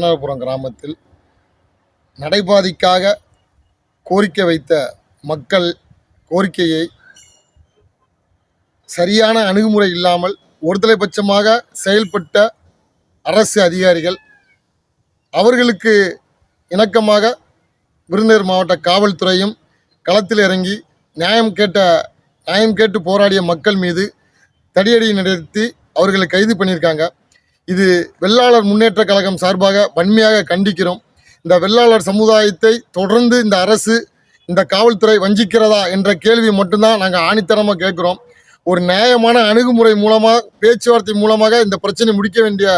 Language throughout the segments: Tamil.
கிருஷ்ணாபுரம் கிராமத்தில் நடைபாதைக்காக கோரிக்கை வைத்த மக்கள் கோரிக்கையை சரியான அணுகுமுறை இல்லாமல் ஒருதலைபட்சமாக செயல்பட்ட அரசு அதிகாரிகள் அவர்களுக்கு இணக்கமாக விருதுநகர் மாவட்ட காவல்துறையும் களத்தில் இறங்கி நியாயம் கேட்ட நியாயம் கேட்டு போராடிய மக்கள் மீது தடியடி நடத்தி அவர்களை கைது பண்ணியிருக்காங்க. இது வெள்ளாளர் முன்னேற்ற கழகம் சார்பாக வன்மையாக கண்டிக்கிறோம். இந்த வெள்ளாளர் சமுதாயத்தை தொடர்ந்து இந்த அரசு இந்த காவல்துறை வஞ்சிக்கிறதா என்ற கேள்வி மட்டும்தான் நாங்கள் ஆணித்தரமாக கேட்குறோம். ஒரு நியாயமான அணுகுமுறை மூலமாக பேச்சுவார்த்தை மூலமாக இந்த பிரச்சனை முடிக்க வேண்டிய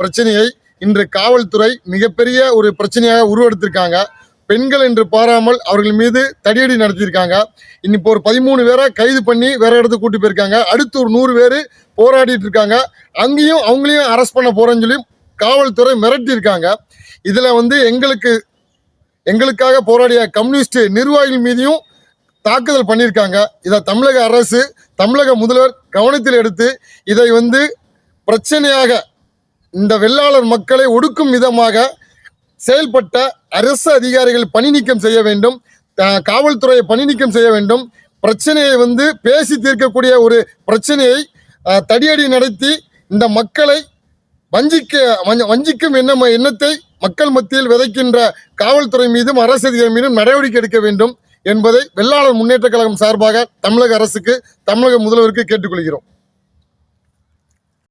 பிரச்சனையை இன்று காவல்துறை மிகப்பெரிய ஒரு பிரச்சனையாக உருவெடுத்திருக்காங்க. பெண்கள் என்று பாராமல் அவர்கள் மீது தடியடி நடத்தியிருக்காங்க. இன்னிப்போ ஒரு பதிமூணு பேரை கைது பண்ணி வேற இடத்துக்கு கூட்டி போயிருக்காங்க. அடுத்து ஒரு நூறு பேர் போராடிட்டு இருக்காங்க. அங்கேயும் அவங்களையும் அரெஸ்ட் பண்ண போறேன்னு சொல்லி காவல்துறை மிரட்டியிருக்காங்க. இதில் வந்து எங்களுக்கு எங்களுக்காக போராடிய கம்யூனிஸ்ட் நிர்வாகிகள் மீதியும் தாக்குதல் பண்ணியிருக்காங்க. இதை தமிழக அரசு தமிழக முதல்வர் கவனத்தில் எடுத்து இதை வந்து பிரச்சனையாக இந்த வெள்ளாளர் மக்களை ஒடுக்கும் விதமாக செயல்பட்ட அரசு அதிகாரிகள் பணி நீக்கம் செய்ய வேண்டும் காவல்துறையை பணி நீக்கம் செய்ய வேண்டும். பிரச்சனையை வந்து பேசி தீர்க்கக்கூடிய ஒரு பிரச்சனையை தடியடி நடத்தி இந்த மக்களை வஞ்சிக்க வஞ்ச- வஞ்சிக்கும் எண்ணம் எண்ணத்தை மக்கள் மத்தியில் விதைக்கின்ற காவல்துறை மீதும் அரசு அதிகாரி மீதும் நடவடிக்கை எடுக்க வேண்டும் என்பதை வெள்ளாளர் முன்னேற்ற கழகம் சார்பாக தமிழக அரசுக்கு தமிழக முதல்வருக்கு கேட்டுக்கொள்கிறோம்.